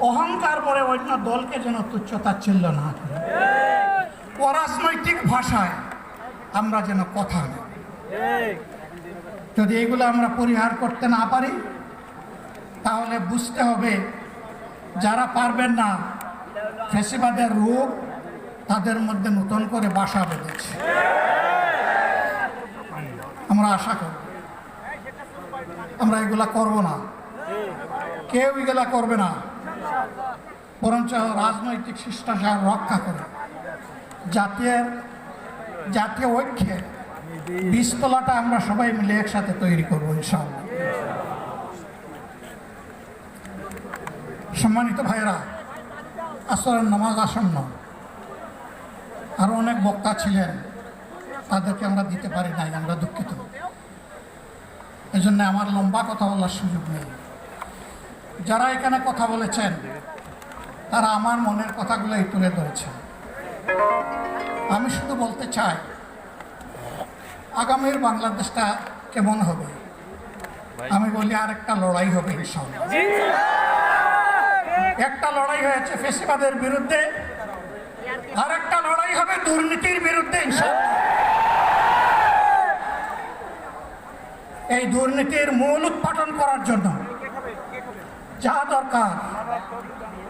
অহংকার করে অন্য দলকে যেন তুচ্ছতাচ্ছিল্য না করে। অরাজনৈতিক ভাষায় আমরা যেন কথা বলি। যদি এগুলো আমরা পরিহার করতে না পারি, তাহলে বুঝতে হবে যারা পারবেন না, ফেসিবাদের রূপ তাদের মধ্যে নতুন করে বাসা বেঁধেছে। আমরা আশা করি। আমরা এগুলা করব না। কেউ এগুলা করবে না। বরঞ্চ রাজনৈতিক শিষ্টাচার রক্ষা করে। জাতীয় জাতীয় ঐক্যের বীজতলাটা আমরা সবাই মিলে একসাথে তৈরি করব, ইনশাআল্লাহ। সম্মানিত ভাইরা আসরের নামাজ আসন্ন। আরও অনেক বক্তা ছিলেন, তাদেরকে আমরা দিতে পারি নাই, আমরা দুঃখিত। এই আমার লম্বা কথা বলার সুযোগ নেই। যারা এখানে কথা বলেছেন তারা আমার মনের কথাগুলোই তুলে ধরেছে। আমি শুধু বলতে চাই আগামীর বাংলাদেশটা কেমন হবে? আমি বলি আর একটা লড়াই হবে ইনশাল্লাহ একটা লড়াই হয়েছে ফেসিবাদের বিরুদ্ধে আর একটা লড়াই হবে দুর্নীতির বিরুদ্ধে এই দুর্নীতির মূল উৎপাদন করার জন্য যা দরকার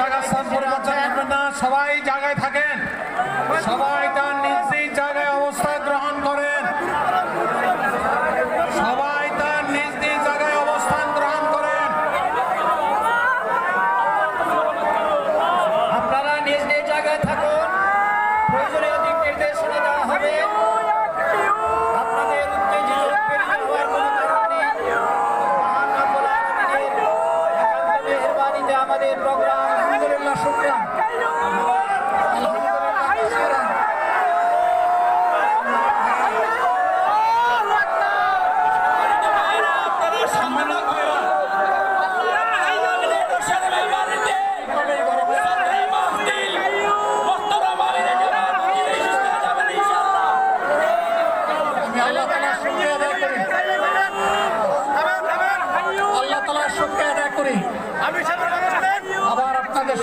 জায়গা না সবাই জায়গায় থাকেন। সবাই তার নিজ আলহামদুলিল্লাহ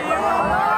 নিয়ে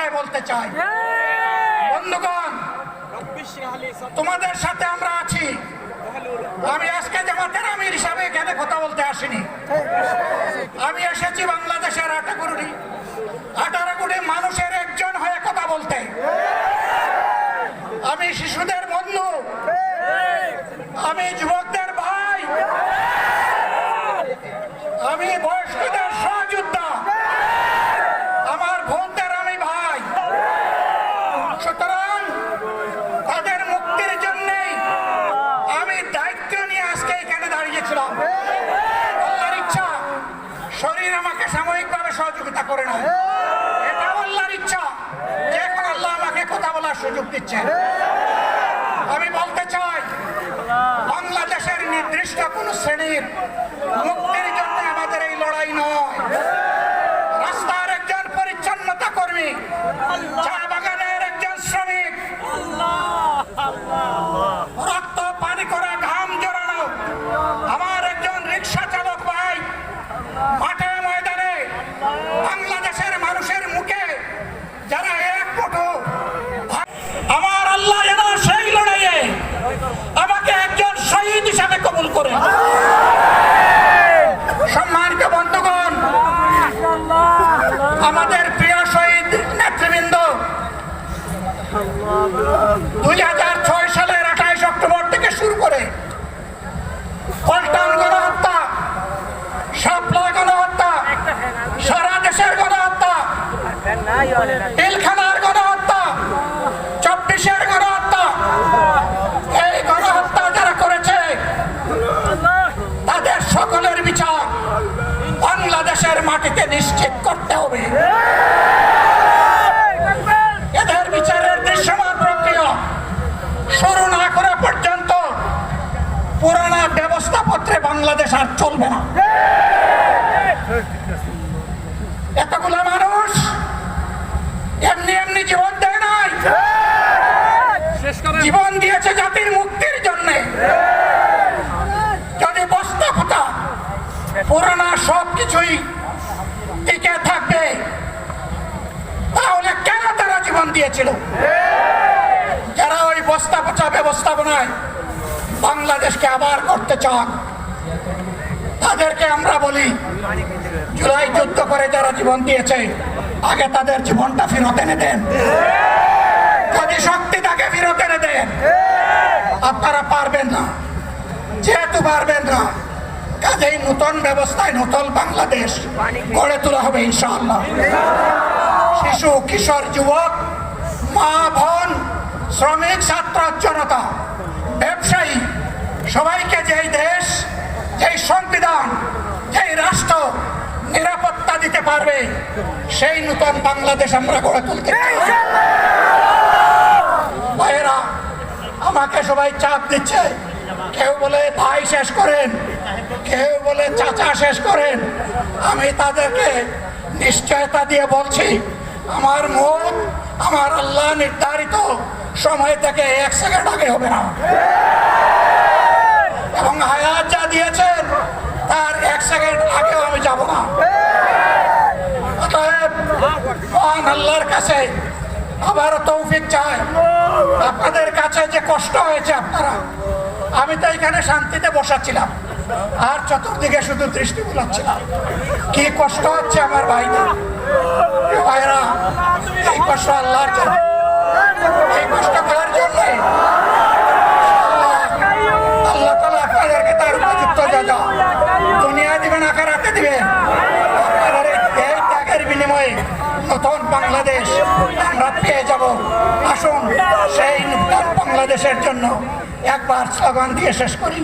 ভাষায় বলতে চাই। বন্ধুগণ তোমাদের সাথে আমরা আছি। আমি আজকে জামাতের আমির হিসাবে এখানে কথা বলতে আসিনি। আমি এসেছি বাংলাদেশের আটাকুড়ি। আঠারো কোটি মানুষের একজন হয়ে কথা বলতে। আমি শিশুদের বন্ধু। আমি যুবকদের ভাই আমি বয়স্কদের সহযোদ্ধা আমার বোনদের আমি ভাই সুতরাং তাদের মুক্তির জন্যেই আমি দায়িত্ব নিয়ে আজকে এখানে দাঁড়িয়েছিলাম আল্লাহর ইচ্ছা শরীর আমাকে সাময়িকভাবে সহযোগিতা করে না এটা আল্লাহর ইচ্ছা যে এখন আল্লাহ আমাকে কথা বলার সুযোগ দুই হাজার ছয় সালের আঠাইশ অক্টোবর থেকে শুরু করে গণহত্যা গণহত্যা গণহত্যা গণহত্যা, চব্বিশের গণহত্যা। এই গণহত্যা যারা করেছে, তাদের সকলের বিচার বাংলাদেশের মাটিতে নিশ্চিত করতে হবে এদের বিচারের দৃশ্যমান প্রক্রিয়া শুরু না করা পর্যন্ত পুরানা ব্যবস্থাপত্রে বাংলাদেশ আর চলবে না। এতগুলো মানুষ এমনি এমনি জীবন দেয় নাই। জীবন দিয়েছে জাতির মুক্তির জন্য। যদি বস্তা পোতা পুরানা সব কিছুই টিকে থাকবে তাহলে কেন তারা জীবন দিয়েছিল? যারা ওই বস্তা পচা ব্যবস্থাপনায় বাংলাদেশকে আবার করতে চান তাদেরকে আমরা বলি, জুলাই যুদ্ধ করে যারা জীবন দিয়েছে, আগে তাদের জীবনটা ফেরত এনে দেন। যদি শক্তি তাকে ফেরত এনে দেন, আপনারা পারবেন না। যেহেতু পারবেন না, কাজেই নতুন ব্যবস্থায় নতুন বাংলাদেশ গড়ে তোলা হবে ইনশাআল্লাহ। শিশু, কিশোর, যুবক, মা, বোন, শ্রমিক, ছাত্র, জনতা, ব্যবসায়ী, সবাইকে সংবিধান যেই রাষ্ট্র নিরাপত্তা দিতে পারবে, সেই নূতন বাংলাদেশ আমরা গড়ে তুলতে ভাইয়েরা, আমাকে সবাই চাপ দিচ্ছে। কেউ বলে, ভাই, শেষ করেন। কেউ বলে, চাচা, শেষ করেন। আমি তাদেরকে নিশ্চয়তা দিয়ে বলছি, আমার মন, আমার আল্লাহ নির্ধারিত সময় থেকে এক সেকেন্ড আগে হবে না। এবং হায়াত যা দিয়েছেন তার এক সেকেন্ড আগেও আমি যাব না। অতএব মহান আল্লাহর কাছে আবার তৌফিক চাই। আপনাদের কাছে যে কষ্ট হয়েছে আপনারা, আমি তো এখানে শান্তিতে বসাচ্ছিলাম। আর চতুর্দিকে শুধু দৃষ্টি বুলাচ্ছিলাম। কি কষ্ট হচ্ছে আমার ভাইদের। ভাইরা, এই কষ্ট আল্লাহর জন্য। এই কষ্ট কার জন্য? আল্লাহ তালা আপনাদেরকে তার উপযুক্ত দুনিয়া দিবেন দিবে। এই ত্যাগের বিনিময়ে নতুন বাংলাদেশ আমরা পেয়ে যাব। আসুন সেই নতুন বাংলাদেশের জন্য একবার স্লোগান দিয়ে শেষ করি।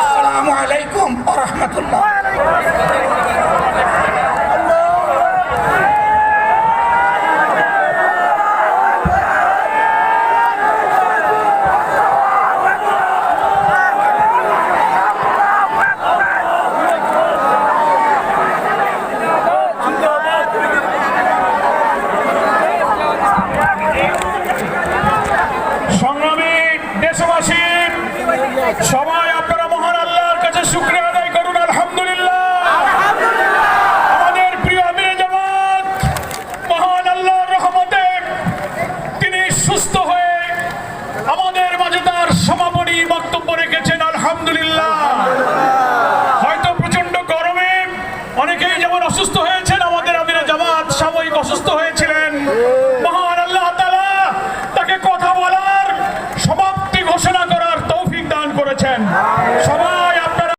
আসসালামু আলাইকুম রাহমাতুল্লাহ।